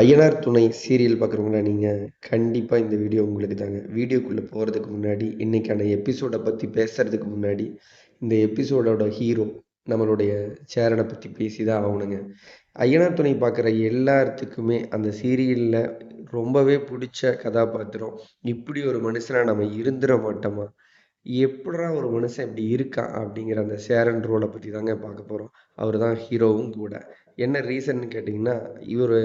ஐயனார் துணை சீரியல் பார்க்குறவங்களா நீங்கள் கண்டிப்பாக இந்த வீடியோ உங்களுக்கு தாங்க. வீடியோக்குள்ளே போகிறதுக்கு முன்னாடி இன்றைக்கான எபிசோடை பற்றி பேசுகிறதுக்கு முன்னாடி இந்த எபிசோடோட ஹீரோ நம்மளுடைய சேரனை பற்றி பேசி தான் ஆகணுங்க. ஐயனார் துணை பார்க்குற எல்லாத்துக்குமே அந்த சீரியலில் ரொம்பவே பிடிச்ச கதாபாத்திரம். இப்படி ஒரு மனுஷனாக நம்ம இருந்துட மாட்டோமா? எப்படா ஒரு மனுஷன் இப்படி இருக்கான் அப்படிங்கிற அந்த சேரன் ரோலை பற்றி தாங்க பார்க்க போகிறோம் அவர் தான் ஹீரோவும் கூட. என்ன ரீசன்னு கேட்டிங்கன்னா இவர்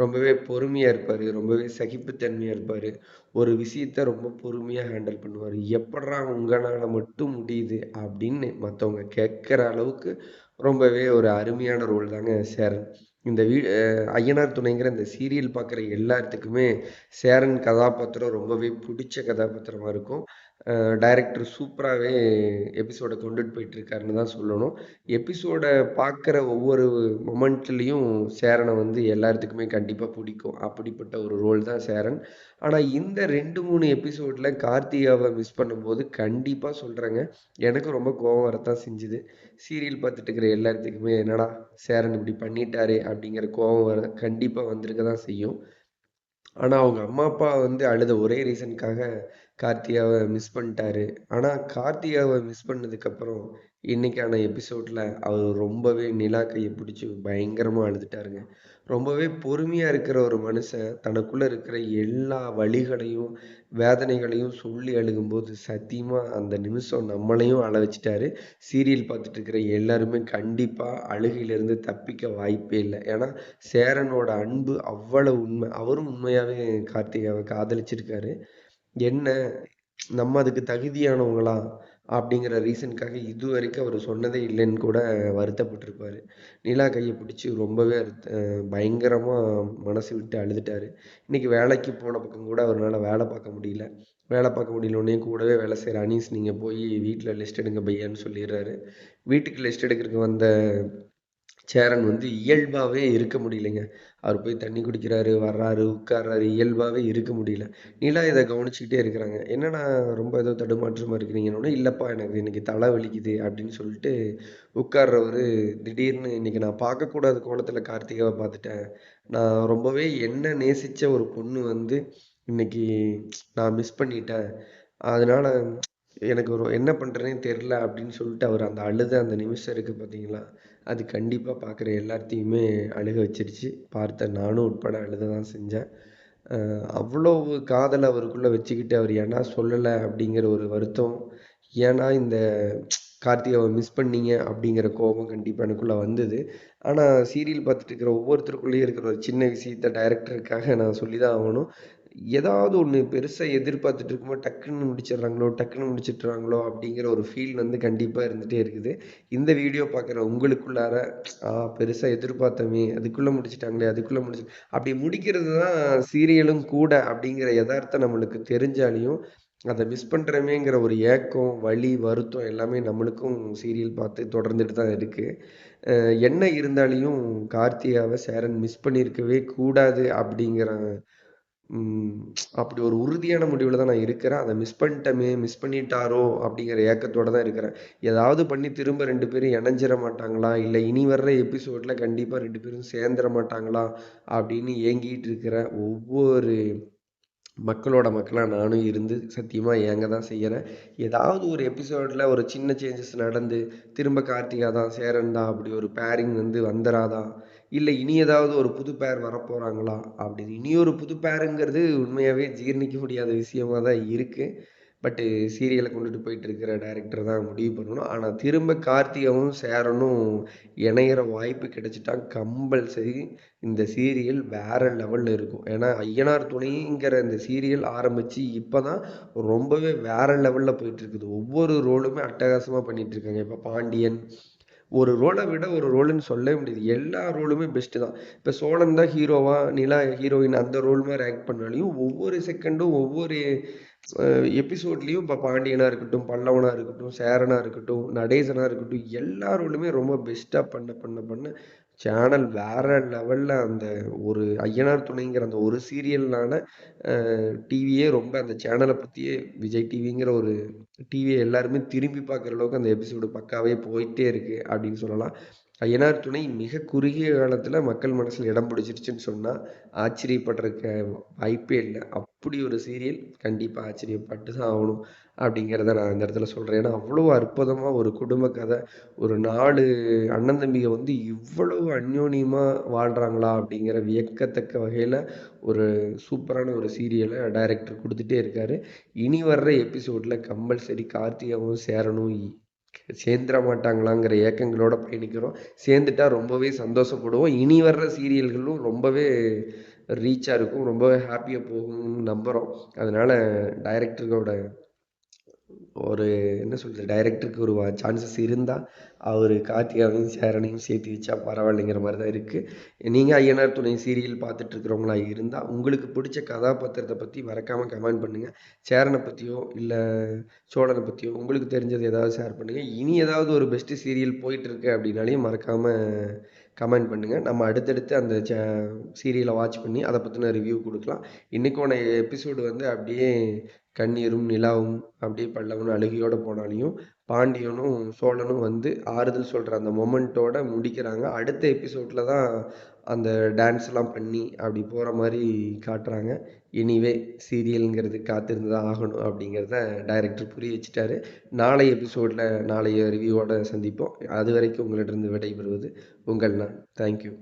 ரொம்பவே பொறுமையாக இருப்பார் ரொம்பவே சகிப்புத்தன்மையாக இருப்பார். ஒரு விஷயத்த ரொம்ப பொறுமையாக ஹேண்டில் பண்ணுவார். எப்படா உங்களால் மட்டும் முடியுது அப்படின்னு மற்றவங்க கேட்குற அளவுக்கு ரொம்பவே ஒரு அருமையான ரோல் தாங்க சேரன். இந்த வீ ஐயனார் துணைங்கிற இந்த சீரியல் பார்க்குற எல்லாத்துக்குமே சேரன் கதாபாத்திரம் ரொம்பவே பிடிச்ச கதாபாத்திரமாக இருக்கும். டைரக்டர் சூப்பராகவே எபிசோடை கொண்டுட்டு போயிட்டுருக்காருன்னு தான் சொல்லணும். எபிசோடை பார்க்குற ஒவ்வொரு மொமெண்ட்லேயும் சேரனை வந்து எல்லாத்துக்குமே கண்டிப்பாக பிடிக்கும். அப்படிப்பட்ட ஒரு ரோல் தான் சேரன். ஆனால் இந்த ரெண்டு மூணு எபிசோடில் கார்த்திகாவை மிஸ் பண்ணும்போது கண்டிப்பாக சொல்கிறேங்க எனக்கு ரொம்ப கோபம் வரத்தான் செஞ்சுது. சீரியல் பார்த்துட்டு இருக்கிற எல்லாத்துக்குமே என்னடா சேரன் இப்படி பண்ணிட்டாரே அப்படிங்கிற கோபம் வர கண்டிப்பாக வந்திருக்க தான் செய்யும். ஆனால் அவங்க அம்மா அப்பா வந்து அழுத ஒரே ரீசனுக்காக கார்த்திகாவை மிஸ் பண்ணிட்டாரு. ஆனால் கார்த்திகாவை மிஸ் பண்ணதுக்கப்புறம் இன்னைக்கான எபிசோடில் அவர் ரொம்பவே நிலா கையை பிடிச்சி பயங்கரமாக அழுதுட்டாருங்க. ரொம்பவே பொறுமையாக இருக்கிற ஒரு மனுஷன் தனக்குள்ளே இருக்கிற எல்லா வழிகளையும் வேதனைகளையும் சொல்லி அழுகும்போது சத்தியமாக அந்த நிமிஷம் நம்மளையும் அழ வச்சுட்டாரு. சீரியல் பார்த்துட்டு இருக்கிற எல்லாருமே கண்டிப்பாக அழுகையிலேருந்து தப்பிக்க வாய்ப்பே இல்லை. ஏன்னா சேரனோட அன்பு அவ்வளவு உண்மை. அவரும் உண்மையாகவே கார்த்திகாவை காதலிச்சிருக்காரு. என்ன நம்ம அதுக்கு தகுதியானவங்களா அப்படிங்கிற ரீசனுக்காக இது வரைக்கும் அவர் சொன்னதே இல்லைன்னு கூட வருத்தப்பட்டிருப்பாரு. நிலா கையை பிடிச்சி ரொம்பவே பயங்கரமாக மனசு விட்டு அழுதுட்டாரு. இன்னைக்கு வேலைக்கு போன பக்கம் கூட அவரால் வேலை பார்க்க முடியல. வேலை பார்க்க முடியலன்னே கூடவே வேலை செய்கிற அனீஸ் நீங்கள் போய் வீட்டில் லிஸ்ட் எடுங்க பையான்னு சொல்லிடுறாரு. வீட்டுக்கு லிஸ்ட் எடுக்கிறதுக்கு வந்த சேரன் வந்து இயல்பாகவே இருக்க முடியலைங்க. அவர் போய் தண்ணி குடிக்கிறாரு வர்றாரு உட்கார்றாரு இயல்பாகவே இருக்க முடியல. நிலா இதை கவனிச்சுக்கிட்டே இருக்கிறாங்க. என்னடா ரொம்ப ஏதோ தடுமாற்றமாக இருக்கிறீங்கன்னு இல்லைப்பா எனக்கு இன்னைக்கு தலை வலிக்குது அப்படின்னு சொல்லிட்டு உட்கார்றவர் திடீர்னு இன்னைக்கு நான் பார்க்கக்கூடாத கோலத்தில் கார்த்திகாவை பார்த்துட்டேன். நான் ரொம்பவே என்ன நேசித்த ஒரு பொண்ணு வந்து இன்னைக்கு நான் மிஸ் பண்ணிட்டேன். அதனால எனக்கு ஒரு என்ன பண்ணுறதுனே தெரில அப்படின்னு சொல்லிட்டு அவர் அந்த அழுத அந்த நிமிஷம் இருக்குது பார்த்தீங்களா அது கண்டிப்பாக பார்க்குற எல்லாத்தையுமே அழுக வச்சிருச்சு. பார்த்த நானும் உட்பட அழுத தான் செஞ்சேன். அவ்வளோ காதலை அவருக்குள்ளே வச்சுக்கிட்டு அவர் ஏன்னா சொல்லலை அப்படிங்கிற ஒரு வருத்தம் ஏன்னா இந்த கார்த்திகாவை மிஸ் பண்ணீங்க அப்படிங்கிற கோபம் கண்டிப்பாக எனக்குள்ளே வந்தது. ஆனால் சீரியல் பார்த்துட்டு இருக்கிற ஒவ்வொருத்தருக்குள்ளேயும் இருக்கிற ஒரு சின்ன விஷயத்த டைரக்டருக்காக நான் சொல்லி தான் ஆகணும். ஏதாவது ஒன்று பெருசாக எதிர்பார்த்துட்டு இருக்கும்போது டக்குன்னு முடிச்சிடுறாங்களோ டக்குன்னு முடிச்சிடுறாங்களோ அப்படிங்கிற ஒரு ஃபீல் வந்து கண்டிப்பாக இருந்துகிட்டே இருக்குது. இந்த வீடியோ பார்க்குற உங்களுக்குள்ளார ஆ பெருசாக எதிர்பார்த்தமே அதுக்குள்ளே முடிச்சிட்டாங்களே அதுக்குள்ளே முடிச்சு அப்படி முடிக்கிறது தான் சீரியலும் கூட அப்படிங்கிற யதார்த்தம் நம்மளுக்கு தெரிஞ்சாலையும் அதை மிஸ் பண்ணுறமேங்கிற ஒரு ஏக்கம் வலி வருத்தம் எல்லாமே நம்மளுக்கும் சீரியல் பார்த்து தொடர்ந்துட்டு தான் இருக்குது என்ன இருந்தாலையும் கார்த்திகாவை சேரன் மிஸ் பண்ணியிருக்கவே கூடாது அப்படிங்கிற அப்படி ஒரு உறுதியான முடிவில் தான் நான் இருக்கிறேன். அதை மிஸ் பண்ணிட்டோமே மிஸ் பண்ணிட்டாரோ அப்படிங்கிற ஏக்கத்தோடு தான் இருக்கிறேன். ஏதாவது பண்ணி திரும்ப ரெண்டு பேரும் இணைஞ்சிட மாட்டாங்களா? இல்லை இனி வர்ற எபிசோடில் கண்டிப்பாக ரெண்டு பேரும் சேர்ந்துட மாட்டாங்களா? அப்படின்னு ஏங்கிட்டு இருக்கிற ஒவ்வொரு மக்களோட மக்களாக நானும் இருந்து சத்தியமாக ஏங்க தான் செய்கிறேன் ஏதாவது ஒரு எபிசோடில் ஒரு சின்ன சேஞ்சஸ் நடந்து திரும்ப கார்த்திகா தான் சேரன் தான் அப்படி ஒரு பேரிங் வந்து வந்துடாதா இல்லை இனி ஏதாவது ஒரு புது பேர் வரப்போகிறாங்களா அப்படின்னு. இனி ஒரு புது பேருங்கிறது உண்மையாகவே ஜீர்ணிக்க முடியாத விஷயமா தான் இருக்குது பட்டு சீரியலை கொண்டுட்டு போயிட்டு இருக்கிற டேரக்டர் தான் முடிவு பண்ணணும். ஆனால் திரும்ப கார்த்திகாவும் சேரனும் இணையிற வாய்ப்பு கிடைச்சிட்டா கம்பல்சரி இந்த சீரியல் வேற லெவலில் இருக்கும். ஏன்னா ஐயனார் துணைங்கிற இந்த சீரியல் ஆரம்பித்து இப்போ தான் ரொம்பவே வேற லெவலில் போயிட்டு இருக்குது. ஒவ்வொரு ரோலுமே அட்டகாசமாக பண்ணிட்டு இருக்காங்க. இப்போ பாண்டியன் ஒரு ரோலை விட ஒரு ரோலுன்னு சொல்லவே முடியாது. எல்லா ரோலுமே பெஸ்ட்டு தான். இப்போ சோழன் தான் ஹீரோவா நிலா ஹீரோயின் அந்த ரோல் மாதிரி பண்ணாலையும் ஒவ்வொரு செகண்டும் ஒவ்வொரு எபிசோட்லேயும் இப்போ பாண்டியனாக இருக்கட்டும் பல்லவனாக இருக்கட்டும் சேரனாக இருக்கட்டும் நடேசனாக இருக்கட்டும் எல்லா ரோலுமே ரொம்ப பெஸ்ட்டாக பண்ண பண்ண பண்ண சேனல் வேற லெவலில் அந்த ஒரு ஐயனார் துணைங்கிற அந்த ஒரு சீரியல்னால டிவியே ரொம்ப அந்த சேனலை பற்றியே விஜய் டிவிங்கிற ஒரு டிவியை எல்லாருமே திரும்பி பார்க்குற அளவுக்கு அந்த எபிசோடு பக்காவே போயிட்டே இருக்குது அப்படின்னு சொல்லலாம். ஐயனார் துணை மிக குறுகிய காலத்தில் மக்கள் மனசில் இடம் பிடிச்சிருச்சுன்னு சொன்னால் ஆச்சரியப்படுறக்க வாய்ப்பே இல்லை. அப்படி ஒரு சீரியல் கண்டிப்பாக ஆச்சரியப்பட்டு தான் ஆகணும் அப்படிங்கிறத நான் இந்த இடத்துல சொல்கிறேன் ஏன்னா அவ்வளோ அற்புதமாக ஒரு குடும்ப கதை ஒரு நாலு அண்ணன் தம்பிகள் வந்து இவ்வளவு அந்யோன்யமாக வாழ்கிறாங்களா அப்படிங்கிற வியக்கத்தக்க வகையில் ஒரு சூப்பரான ஒரு சீரியலை டைரக்டர் கொடுத்துட்டே இருக்காரு. இனி வர்ற எபிசோடில் கம்பல்சரி கார்த்திகாவும் சேரணும் சேர்ந்துட மாட்டாங்களாங்கிற ஏக்கங்களோட பயணிக்கிறோம். சேர்ந்துட்டா ரொம்பவே சந்தோஷப்படுவோம். இனி வர்ற சீரியல்களும் ரொம்பவே ரீச்சாக இருக்கும். ரொம்பவே ஹாப்பியாக போகும்னு நம்புகிறோம் அதனால் டைரக்டர்களோட ஒரு என்ன சொல்கிறது டைரக்டருக்கு ஒரு சான்சஸ் இருந்தால் அவர் கார்த்திகாவையும் சேரனையும் சேர்த்து வச்சா பரவாயில்லைங்கிற மாதிரி தான் இருக்குது நீங்கள் ஐயனார் துணை சீரியல் பார்த்துட்ருக்குறவங்களா இருந்தால் உங்களுக்கு பிடிச்ச கதாபாத்திரத்தை பற்றி மறக்காமல் கமெண்ட் பண்ணுங்கள் சேரனை பற்றியோ இல்லை சோழனை பற்றியோ உங்களுக்கு தெரிஞ்சது ஏதாவது ஷேர் பண்ணுங்கள் இனி ஏதாவது ஒரு பெஸ்ட்டு சீரியல் போயிட்டுருக்கு அப்படின்னாலையும் மறக்காமல் கமெண்ட் பண்ணுங்கள் நம்ம அடுத்தடுத்து அந்த சே சீரியலை வாட்ச் பண்ணி அதை பற்றின ரிவ்யூ கொடுக்கலாம். இன்றைக்கான எபிசோடு வந்து அப்படியே கண்ணீரும் நிலாவும் அப்படியே பல்லவனும் அழுகையோடு போனாலையும் பாண்டியனும் சோழனும் வந்து ஆறுதல் சொல்கிற அந்த மொமெண்ட்டோட முடிக்கிறாங்க. அடுத்த எபிசோடில் தான் அந்த டான்ஸ்லாம் பண்ணி அப்படி போகிற மாதிரி காட்டுறாங்க. எனிவே சீரியலுங்கிறது காத்திருந்து தான் ஆகணும் அப்படிங்கிறத டைரக்டர் புரிய வச்சுட்டாரு. நாளை எபிசோடில் நாளைய ரிவ்யூவோட சந்திப்போம். அது வரைக்கும் உங்களிடம் விடைபெறுவது உங்கள் நான். தேங்க்யூ